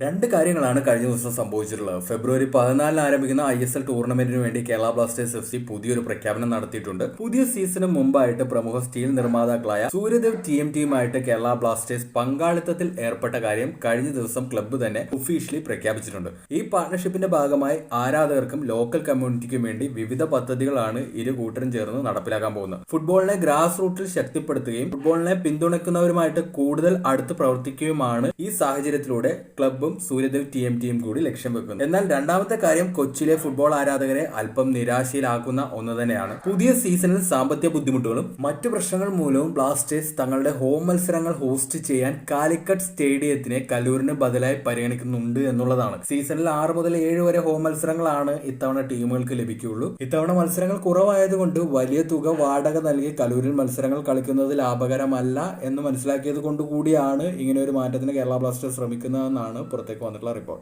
രണ്ട് കാര്യങ്ങളാണ് കഴിഞ്ഞ ദിവസം സംഭവിച്ചിട്ടുള്ളത്. ഫെബ്രുവരി പതിനാലിന് ആരംഭിക്കുന്ന ഐ എസ് എൽ ടൂർണമെന്റിന് വേണ്ടി കേരള ബ്ലാസ്റ്റേഴ്സ് എഫ് സി പുതിയൊരു പ്രഖ്യാപനം നടത്തിയിട്ടുണ്ട്. പുതിയ സീസണിന് മുമ്പായിട്ട് പ്രമുഖ സ്റ്റീൽ നിർമ്മാതാക്കളായ സൂര്യദേവ് ടി എം ടിയുമായിട്ട് കേരള ബ്ലാസ്റ്റേഴ്സ് പങ്കാളിത്തത്തിൽ ഏർപ്പെട്ട കാര്യം കഴിഞ്ഞ ദിവസം ക്ലബ്ബ് തന്നെ ഒഫീഷ്യലി പ്രഖ്യാപിച്ചിട്ടുണ്ട്. ഈ പാർട്ണർഷിപ്പിന്റെ ഭാഗമായി ആരാധകർക്കും ലോക്കൽ കമ്മ്യൂണിറ്റിക്കും വേണ്ടി വിവിധ പദ്ധതികളാണ് ഇരു കൂട്ടരും ചേർന്ന് നടപ്പിലാക്കാൻ പോകുന്നത്. ഫുട്ബോളിനെ ഗ്രാസ് റൂട്ടിൽ ശക്തിപ്പെടുത്തുകയും ഫുട്ബോളിനെ പിന്തുണയ്ക്കുന്നവരുമായിട്ട് കൂടുതൽ അടുത്ത് പ്രവർത്തിക്കുകയുമാണ് ഈ സാഹചര്യത്തിലൂടെ ക്ലബ്ബും സൂര്യദേവ് ടി എം ടിയും കൂടി ലക്ഷ്യം വെക്കുന്നു. എന്നാൽ രണ്ടാമത്തെ കാര്യം കൊച്ചിയിലെ ഫുട്ബോൾ ആരാധകരെ അല്പം നിരാശയിലാക്കുന്ന ഒന്ന് തന്നെയാണ്. പുതിയ സീസണിൽ സാമ്പത്തിക ബുദ്ധിമുട്ടുകളും മറ്റു പ്രശ്നങ്ങൾ മൂലവും ബ്ലാസ്റ്റേഴ്സ് തങ്ങളുടെ ഹോം മത്സരങ്ങൾ ഹോസ്റ്റ് ചെയ്യാൻ കാലിക്കറ്റ് സ്റ്റേഡിയത്തിനെ കലൂരിന് ബദലായി പരിഗണിക്കുന്നുണ്ട് എന്നുള്ളതാണ്. സീസണിൽ ആറ് മുതൽ ഏഴ് വരെ ഹോം മത്സരങ്ങളാണ് ഇത്തവണ ടീമുകൾക്ക് ലഭിക്കുകയുള്ളൂ. ഇത്തവണ മത്സരങ്ങൾ കുറവായതുകൊണ്ട് വലിയ തുക വാടക നൽകി കലൂരിൽ മത്സരങ്ങൾ കളിക്കുന്നത് ലാഭകരമല്ല എന്ന് മനസ്സിലാക്കിയത് കൊണ്ട് കൂടിയാണ് ഇങ്ങനെ ഒരു മാറ്റത്തിന് കേരള ബ്ലാസ്റ്റേഴ്സ് ശ്രമിക്കുന്നതെന്നാണ് പുറത്തേക്ക് വന്നിട്ടുള്ള റിപ്പോർട്ട്